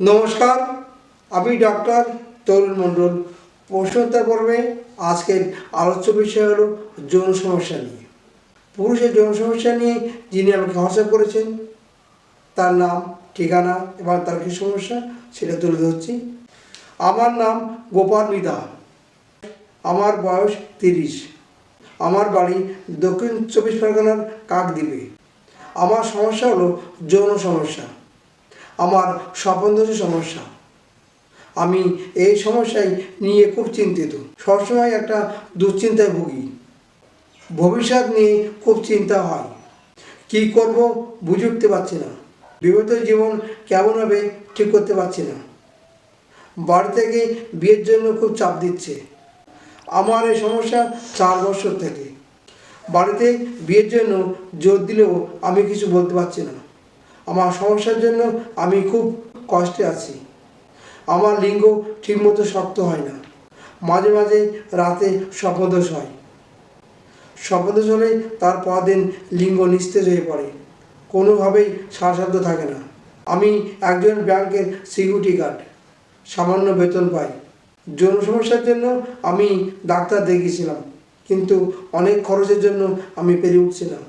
নমস্কার, আমি ডক্টর তরুণ মণ্ডল। প্রশ্নোত্তর পর্বে আজকের আলোচ্য বিষয় হলো যৌন সমস্যা নিয়ে। পুরুষের যৌন সমস্যা নিয়ে যিনি আমাকে হোয়াটসঅ্যাপ করেছেন, তার নাম, ঠিকানা এবং তার কী সমস্যা সেটা তুলে ধরছি। আমার নাম গোপাল মিদা। আমার বয়স তিরিশ। আমার বাড়ি দক্ষিণ চব্বিশ পরগনার কাকদ্বীপে। আমার সমস্যা হলো যৌন সমস্যা। আমার স্বপনদোষের সমস্যা। আমি এই সমস্যায় নিয়ে খুব চিন্তিত। সবসময় একটা দুশ্চিন্তায় ভুগি। ভবিষ্যৎ নিয়ে খুব চিন্তা হয়। কী করব বুঝে উঠতে পারছি না। বিবাহিত জীবন কেমন হবে ঠিক করতে পারছি না। বাড়ি থেকে বিয়ের জন্য খুব চাপ দিচ্ছে। আমার এই সমস্যা চার বছর থেকে। বাড়িতে বিয়ের জন্য জোর দিলেও আমি কিছু বলতে পারছি না। আমার সমস্যার জন্য আমি খুব কষ্টে আছি। আমার লিঙ্গ ঠিকমতো শক্ত হয় না। মাঝে মাঝে রাতে স্বপ্নদোষ হয়। স্বপ্নদোষ হলে তার পরদিন লিঙ্গ নিস্তেজ হয়ে পড়ে। কোনোভাবেই সারসাধ্য থাকে না। আমি একজন ব্যাংকের সিকিউরিটি গার্ড। সামান্য বেতন পাই। যৌন সমস্যার জন্য আমি ডাক্তার দেখিয়েছিলাম। কিন্তু অনেক খরচের জন্য আমি পেরে উঠছিলাম।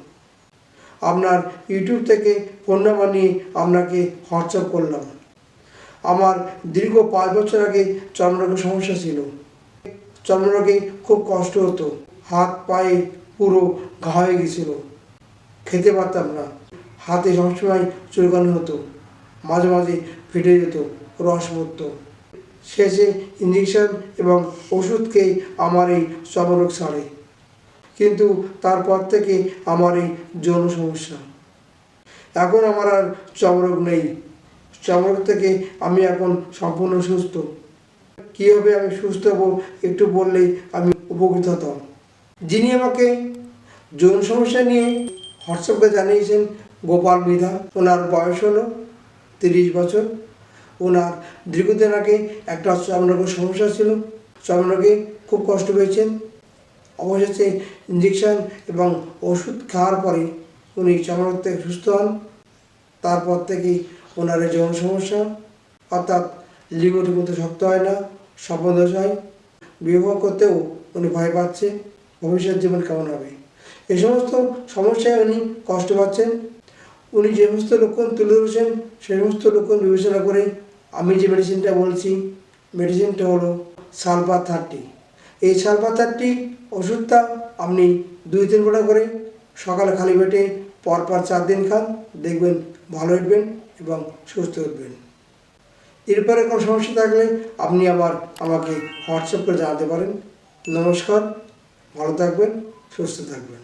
আপনার ইউটিউব থেকে ফোন নাম্বার নিয়ে আপনাকে হোয়াটসঅ্যাপ করলাম। আমার দীর্ঘ পাঁচ বছর আগে চর্মরোগের সমস্যা ছিল। চর্মরোগে খুব কষ্ট হতো। হাত, পায়ে পুরো ঘা হয়ে গেছিল। খেতে পারতাম না। হাতে সবসময় চুলকানি হতো। মাঝে মাঝে ফেটে যেত, রস পড়তো। শেষে ইঞ্জেকশন এবং ওষুধ খেয়ে আমার এই চর্মরোগ সারে। কিন্তু তারপর থেকে আমার এই যৌন সমস্যা। এখন আমার আর চর্মরোগ নেই। চর্মরোগ থেকে আমি এখন সম্পূর্ণ সুস্থ। কীভাবে আমি সুস্থ হব একটু বললেই আমি উপকৃত হতাম। যিনি আমাকে যৌন সমস্যা নিয়ে হোয়াটসঅ্যাপে জানিয়েছেন, গোপাল মৃধা, ওনার বয়স হলো তিরিশ বছর। ওনার দীর্ঘদিন আগে একটা চর্মরোগের সমস্যা ছিল। চর্মরোগে খুব কষ্ট পেয়েছেন। অবশেষে ইঞ্জেকশন এবং ওষুধ খাওয়ার পরে উনি চর্মরোগ থেকে সুস্থ হন। তারপর থেকেই ওনার যৌন সমস্যা, অর্থাৎ লিঙ্গটির মধ্যে শক্ত হয় না স্বপ্নদোষ হয়। বিবাহ করতেও উনি ভয় পাচ্ছে, ভবিষ্যৎ জীবন কেমন হবে? এই সমস্ত সমস্যায় উনি কষ্ট পাচ্ছেন। উনি যে সমস্ত লক্ষণ তুলে ধরেছেন সে সমস্ত লক্ষণ বিবেচনা করে আমি যে মেডিসিনটা বলছি মেডিসিনটা হলো সালফা থার্টি। এই শালপাতারটি ওষুধটা আপনি দুই তিন ফোঁটা করে সকালে খালি পেটে, পরপর চার দিন খান, দেখবেন ভালো উঠবেন এবং সুস্থ উঠবেন। এরপরে কোনো সমস্যা থাকলে আপনি আবার আমাকে হোয়াটসঅ্যাপ করে জানাতে পারেন। নমস্কার, ভালো থাকবেন, সুস্থ থাকবেন।